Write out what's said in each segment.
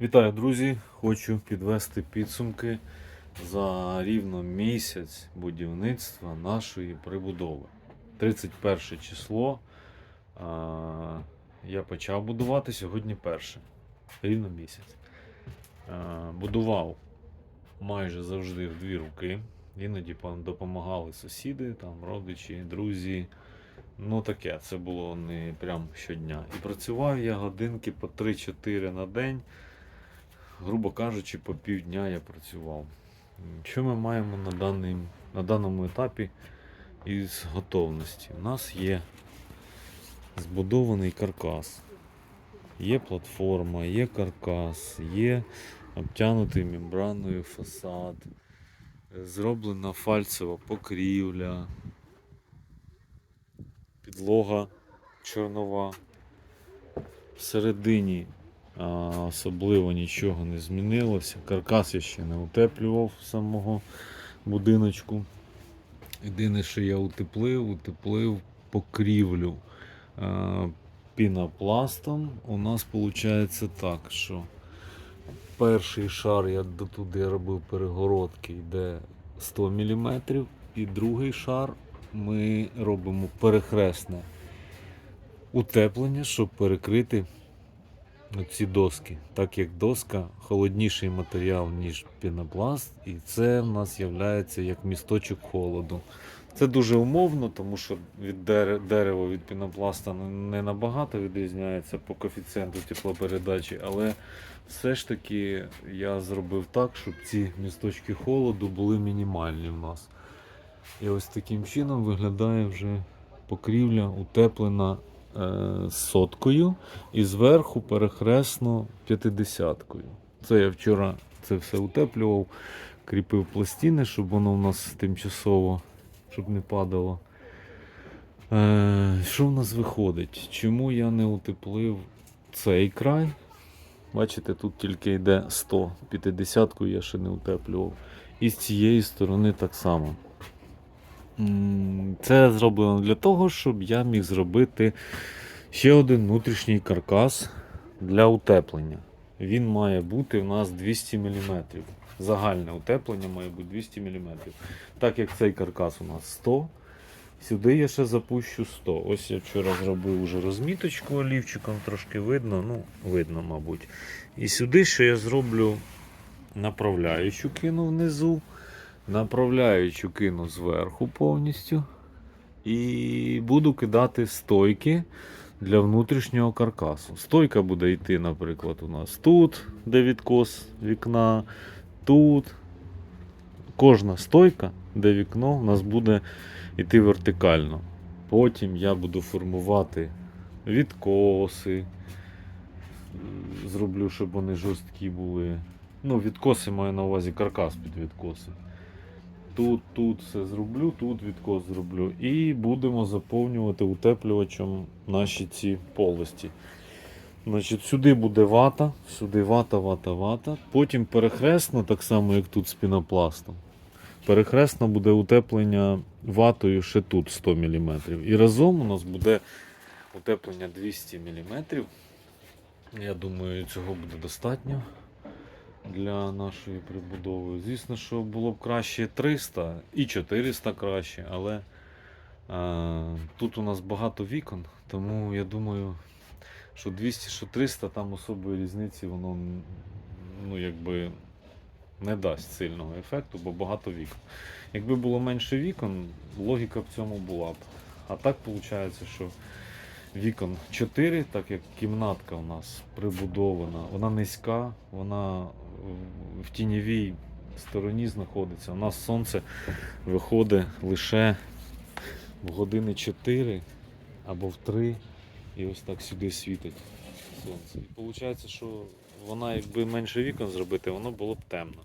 Вітаю, друзі! Хочу підвести підсумки за рівно місяць будівництва нашої прибудови. 31 число а, я почав будувати сьогодні перше. Рівно місяць. А, будував майже завжди в дві руки. Іноді допомагали сусіди, там, родичі, друзі. Ну таке, це було не прям щодня. І працював я годинки по 3-4 на день грубо кажучи, по півдня я працював. Що ми маємо на, даний, на даному етапі із готовності? У нас є збудований каркас, є платформа, є каркас, є обтянутий мембраною фасад, зроблена фальцева покрівля, підлога чорнова. Всередині особливо нічого не змінилося. Каркас я ще не утеплював самого будиночку. Єдине, що я утеплив, утеплив покрівлю пінопластом. У нас виходить так, що перший шар я туди робив перегородки, йде 100 мм, і другий шар ми робимо перехресне утеплення, щоб перекрити ці доски, так як доска холодніший матеріал, ніж пінопласт, і це в нас є як місточок холоду. Це дуже умовно, тому що від дерева від пінопласта не- набагато відрізняється по коефіцієнту теплопередачі, але все ж таки я зробив так, щоб ці місточки холоду були мінімальні в нас. І ось таким чином виглядає вже покрівля утеплена соткою і зверху перехресно п'ятидесяткою. Це я вчора це все утеплював, кріпив пластини, щоб воно у нас тимчасово щоб не падало. Е, що в нас виходить? Чому я не утеплив цей край? Бачите, тут тільки йде 100, 50-ку я ще не утеплював. І з цієї сторони так само. Це зроблено для того, щоб я міг зробити ще один внутрішній каркас для утеплення. Він має бути у нас 200 мм. Загальне утеплення має бути 200 мм. Так як цей каркас у нас 100, сюди я ще запущу 100. Ось я вчора зробив уже розміточку олівчиком, трошки видно, ну, видно, мабуть. І сюди ще я зроблю направляючу кину внизу. Направляючу кину зверху повністю. І буду кидати стойки для внутрішнього каркасу. Стойка буде йти, наприклад, у нас тут, де відкос вікна, тут. Кожна стойка, де вікно, у нас буде йти вертикально. Потім я буду формувати відкоси. Зроблю, щоб вони жорсткі були. Ну, відкоси маю на увазі каркас під відкоси. Тут, тут все зроблю, тут відкос зроблю. І будемо заповнювати утеплювачем наші ці полості. Значить, сюди буде вата, сюди вата, вата, вата. Потім перехресно, так само як тут з пінопластом. Перехресно буде утеплення ватою ще тут 100 мм. І разом у нас буде утеплення 200 мм. Я думаю, цього буде достатньо для нашої прибудови. Звісно, що було б краще 300 і 400 краще, але е, тут у нас багато вікон, тому я думаю, що 200, що 300 там особої різниці воно ну, якби не дасть сильного ефекту, бо багато вікон. Якби було менше вікон, логіка в цьому була б. А так виходить, що вікон 4, так як кімнатка у нас прибудована, вона низька, вона в- тіньовій стороні знаходиться. У нас сонце виходить лише в години 4 або в 3, і ось так сюди світить сонце. І виходить, що вона, якби менше вікон зробити, воно було б темно.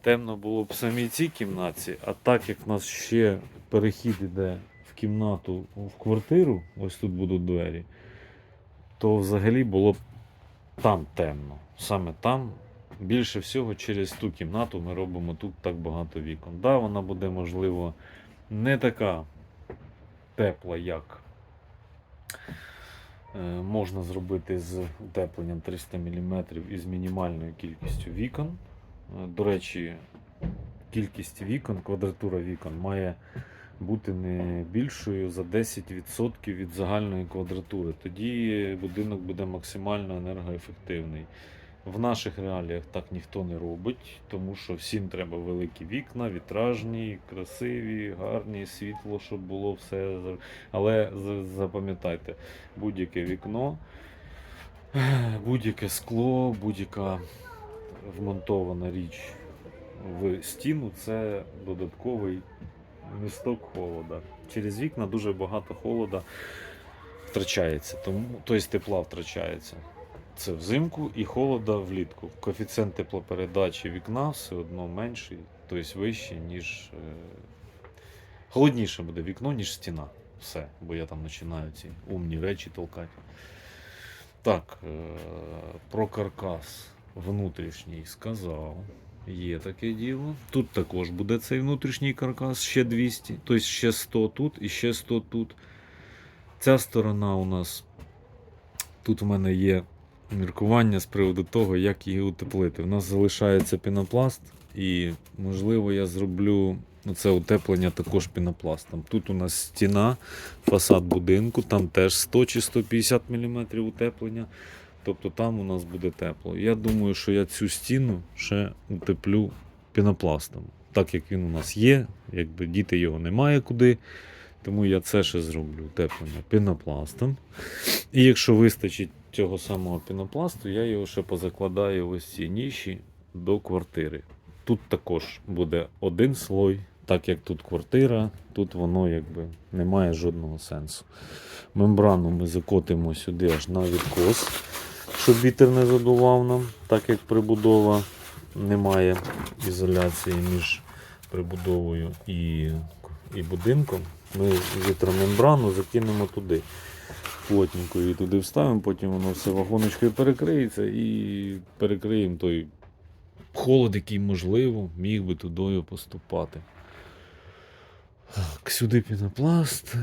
Темно було б в самій цій кімнаті, а так як в нас ще перехід іде в кімнату в квартиру, ось тут будуть двері, то взагалі було б там темно. Саме там. Більше всього через ту кімнату ми робимо тут так багато вікон. Да, вона буде, можливо, не така тепла, як Е, Можна зробити з утепленням 300 мм і з мінімальною кількістю вікон. Е, До речі, кількість вікон, квадратура вікон має бути не більшою за 10% від загальної квадратури. Тоді будинок буде максимально енергоефективний. В наших реаліях так ніхто не робить, тому що всім треба великі вікна, вітражні, красиві, гарні, світло, щоб було все. Але запам'ятайте, будь-яке вікно, будь-яке скло, будь-яка вмонтована річ в стіну це додатковий місток холода. Через вікна дуже багато холода втрачається, тому, тобто тепла втрачається. Це взимку і холода влітку. Коефіцієнт теплопередачі вікна все одно менший, тобто вищий, ніж. Е... Холодніше буде вікно, ніж стіна. Все, бо я там починаю ці умні речі толкати. Так, е... про каркас внутрішній сказав. Є таке діло. Тут також буде цей внутрішній каркас, ще 200, тобто ще 100 тут і ще 100 тут. Ця сторона у нас. Тут в мене є міркування з приводу того, як її утеплити. У нас залишається пінопласт, і, можливо, я зроблю це утеплення також пінопластом. Тут у нас стіна, фасад будинку, там теж 100 чи 150 мм утеплення. Тобто там у нас буде тепло. Я думаю, що я цю стіну ще утеплю пінопластом. Так як він у нас є, якби діти його немає куди. Тому я це ще зроблю утеплення пінопластом. І якщо вистачить цього самого пінопласту, я його ще позакладаю ось ці ніші до квартири. Тут також буде один слой, так як тут квартира, тут воно якби не має жодного сенсу. Мембрану ми закотимо сюди аж на відкос, щоб вітер не задував нам, так як прибудова немає ізоляції між прибудовою і, і будинком. Ми вітромембрану закинемо туди. Плотненько її туди вставимо, потім воно все вагоночкою перекриється і перекриємо той холод, який, можливо, міг би тудою поступати. Сюди пінопласт.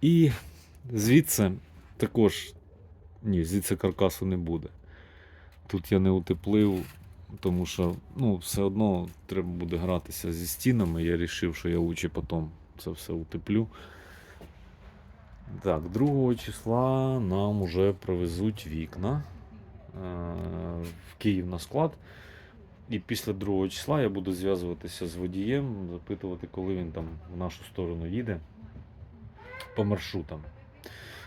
І звідси також. Ні, звідси каркасу не буде. Тут я не утеплив, тому що ну, все одно треба буде гратися зі стінами. Я вирішив, що я лучше потім це все утеплю. Так, 2 числа нам вже привезуть вікна е, в Київ на склад. І після 2 числа я буду зв'язуватися з водієм, запитувати, коли він там в нашу сторону їде по маршрутам.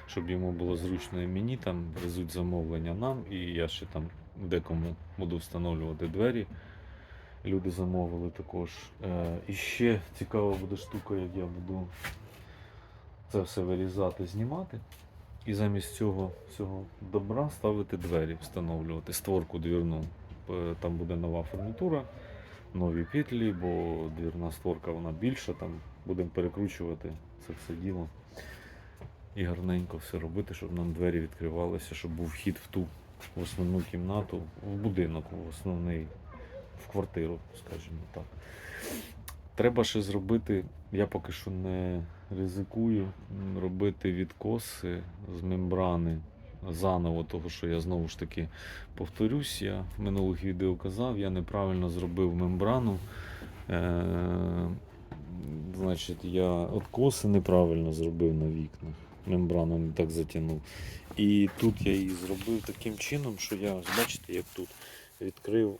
Щоб йому було зручно і мені, там везуть замовлення нам, і я ще там декому буду встановлювати двері. Люди замовили також. Е, і ще цікава буде штука, як я буду це все вирізати, знімати. І замість цього всього добра ставити двері, встановлювати створку двірну. Е, Там буде нова фурнітура, нові петлі, бо двірна створка вона більша, там будемо перекручувати це все діло. І гарненько все робити, щоб нам двері відкривалися, щоб був вхід в ту в основну кімнату, в будинок, в основний, в квартиру, скажімо так. Треба ще зробити, я поки що не ризикую робити відкоси з мембрани заново, того що я знову ж таки повторюсь, я в минулих відео казав, я неправильно зробив мембрану. Е, значить, я откоси неправильно зробив на вікнах. Мембрану не так затягнув. І тут я її зробив таким чином, що я, бачите, як тут відкрив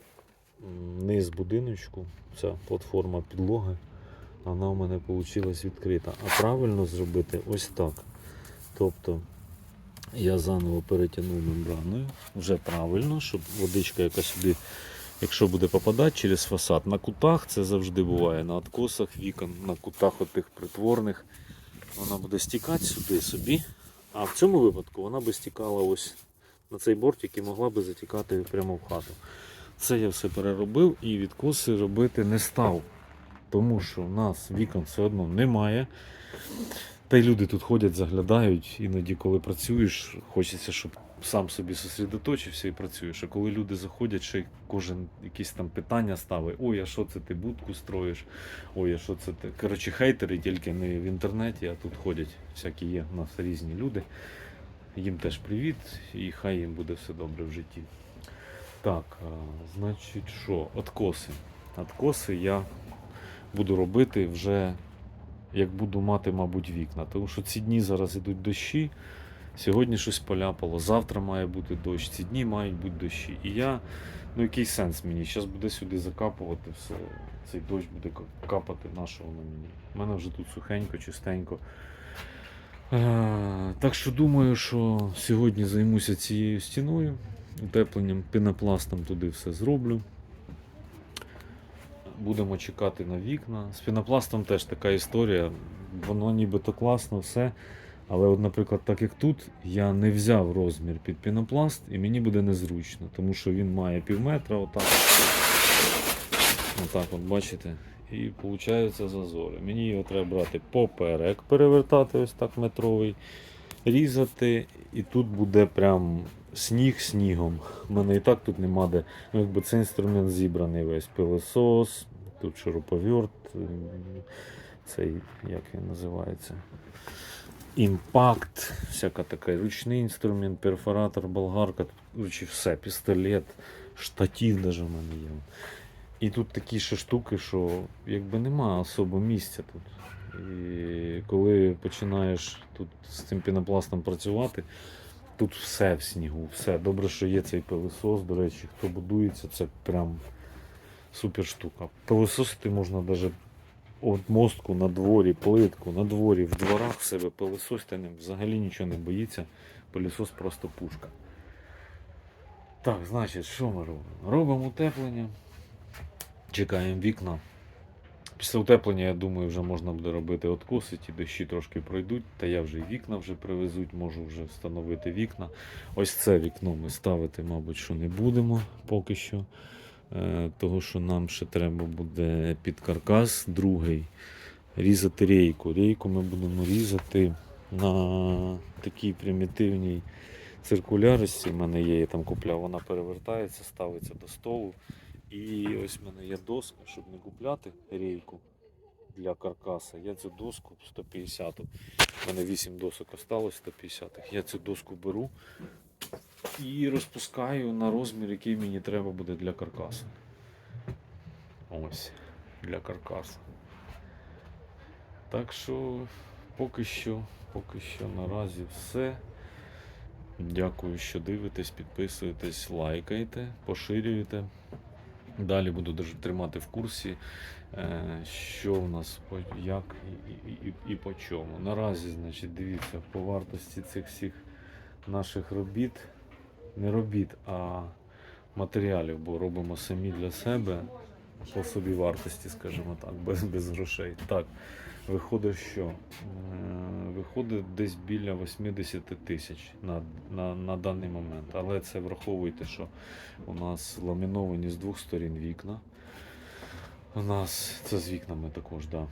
низ будиночку, ця платформа підлоги, вона у мене вийшла відкрита. А правильно зробити ось так. Тобто я заново перетягнув мембраною, вже правильно, щоб водичка яка сюди, якщо буде попадати через фасад. На кутах це завжди буває, на откосах вікон, на кутах отих притворних. Вона буде стікати сюди собі. А в цьому випадку вона би стікала ось на цей бортик і могла би затікати прямо в хату. Це я все переробив і відкоси робити не став. Тому що в нас вікон все одно немає. Та й люди тут ходять, заглядають, іноді, коли працюєш, хочеться, щоб сам собі сосредоточився і працюєш. А коли люди заходять, ще кожен якісь там питання ставить: ой, а що це ти будку строїш? Ой, а що це ти. Коротше, хейтери тільки не в інтернеті, а тут ходять, всякі є у нас різні люди. їм теж привіт, і хай їм буде все добре в житті. Так, значить, що? Откоси. Откоси я буду робити вже, як буду мати, мабуть, вікна. Тому що ці дні зараз ідуть дощі. Сьогодні щось поляпало, завтра має бути дощ, ці дні мають бути дощі. І я, ну який сенс мені? Зараз буде сюди закапувати все. Цей дощ буде капати нашого на мені. У мене вже тут сухенько, чистенько. Е, Так що думаю, що сьогодні займуся цією стіною, утепленням, пінопластом туди все зроблю. Будемо чекати на вікна. З пінопластом теж така історія. Воно нібито класно, все. Але, от, наприклад, так як тут, я не взяв розмір під пінопласт, і мені буде незручно, тому що він має пів метра, отак. Отак, от бачите. І виходить зазори. Мені його треба брати поперек, перевертати ось так метровий, різати, і тут буде прям сніг снігом. У мене і так тут нема де. Ну, якби цей інструмент зібраний весь пилосос, тут шуруповерт, ем, цей, як він називається? Імпакт, всяка така ручний інструмент, перфоратор, болгарка, тут коротше, все, пістолет, штатів навіть в мене є. І тут такі ще штуки, що якби нема особо місця тут. І коли починаєш тут з цим пінопластом працювати, тут все в снігу, все. Добре, що є цей пилосос, до речі, хто будується, це прям супер штука. Пилососити можна навіть от мостку на дворі, плитку, на дворі, в дворах в себе пилососити взагалі нічого не боїться. Пилосос просто пушка. Так, значить, що ми робимо? Робимо утеплення. Чекаємо вікна. Після утеплення, я думаю, вже можна буде робити откоси, ті дощі трошки пройдуть, та я вже вікна вже привезуть, можу вже встановити вікна. Ось це вікно ми ставити, мабуть, що не будемо поки що. Е, Того, що нам ще треба буде під каркас другий різати рейку. Рейку ми будемо різати на такій примітивній циркулярності. У мене є, я там купляв, вона перевертається, ставиться до столу. І ось в мене є доска, щоб не купляти рейку для каркаса. Я цю доску 150. У мене 8 досок осталось 150. Я цю доску беру і розпускаю на розмір, який мені треба буде для каркасу. Ось, для каркасу. Так що поки що, поки що наразі все. Дякую, що дивитесь, підписуєтесь, лайкайте, поширюєте. Далі буду тримати в курсі, е, що в нас, як і, і, і, і по чому. Наразі, значить, дивіться, по вартості цих всіх наших робіт, не робіт, а матеріалів, бо робимо самі для себе по собі вартості, скажімо так, без, без грошей. Так, виходить, що Е, виходить десь біля 80 тисяч на, на, на даний момент. Але це враховуйте, що у нас ламіновані з двох сторін вікна. У нас це з вікнами також, да.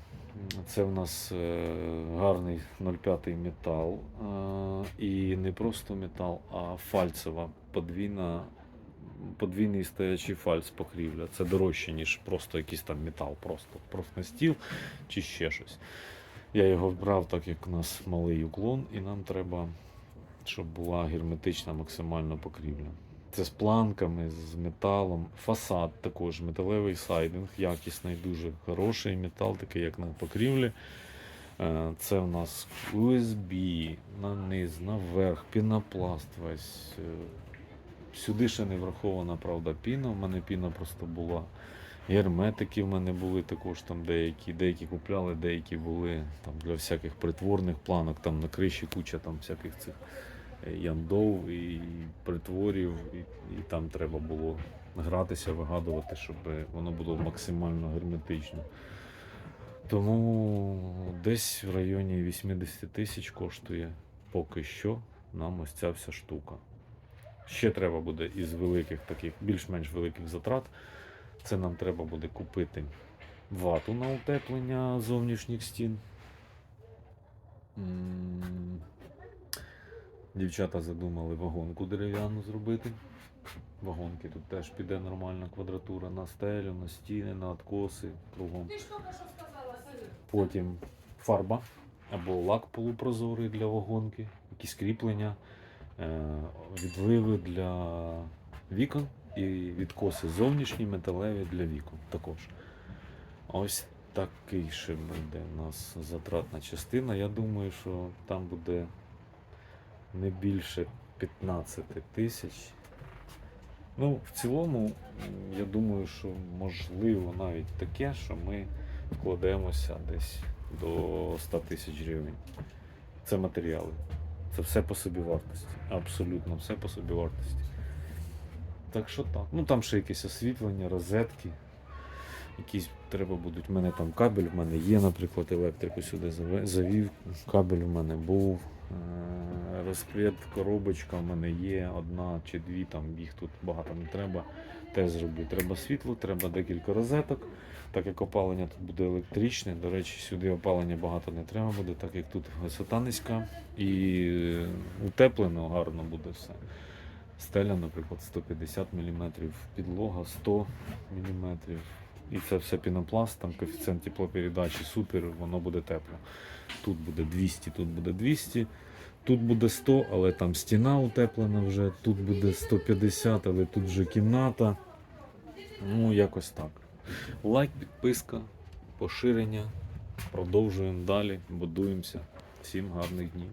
Це в нас е, гарний 0,5 метал. Е, і не просто метал, а фальцева подвійна, подвійний стоячий фальц покрівля. Це дорожче, ніж просто якийсь там метал, просто, просто стіл чи ще щось. Я його брав, так як у нас малий уклон, і нам треба, щоб була герметична максимальна покрівля. Це з планками, з металом. Фасад також, металевий сайдинг, якісний, дуже хороший метал, такий як на покрівлі. Е, Це в нас USB, на низ, наверх, пінопласт весь. Сюди ще не врахована, правда, піна. У мене піна просто була. Герметики в мене були також там деякі, деякі купляли, деякі були там для всяких притворних планок, там на криші куча там всяких цих е, яндов і притворів, і, і там треба було гратися, вигадувати, щоб воно було максимально герметично. Тому десь в районі 80 тисяч коштує поки що нам ось ця вся штука. Ще треба буде із великих таких, більш-менш великих затрат. Це нам треба буде купити вату на утеплення зовнішніх стін. Дівчата задумали вагонку дерев'яну зробити. Вагонки тут теж піде нормальна квадратура на стелю, на стіни, на откоси кругом. Потім фарба або лак полупрозорий для вагонки, якісь кріплення. Е, відливи для вікон і відкоси зовнішні металеві для вікон також. Ось такий ще буде у нас затратна частина. Я думаю, що там буде не більше 15 тисяч. Ну, в цілому, я думаю, що можливо навіть таке, що ми вкладемося десь до 100 тисяч гривень. Це матеріали. Це все по собі вартості. Абсолютно все по собі вартості. Так що так. Ну там ще якесь освітлення, розетки. Якісь треба будуть. У мене там кабель, в мене є, наприклад, електрику сюди завів. Кабель в мене був. Е, Розквіт, коробочка в мене є, одна чи дві, там їх тут багато не треба. Теж зроблю. Треба світло, треба декілька розеток. Так як опалення тут буде електричне, до речі, сюди опалення багато не треба буде, так як тут висота низька і е, утеплено гарно буде все. Стеля, наприклад, 150 мм, підлога 100 мм. І це все пінопласт, там коефіцієнт теплопередачі супер, воно буде тепло. Тут буде 200, тут буде 200, тут буде 100, але там стіна утеплена вже, тут буде 150, але тут вже кімната. Ну, якось так. Лайк, підписка, поширення. Продовжуємо далі, будуємося. Всім гарних днів.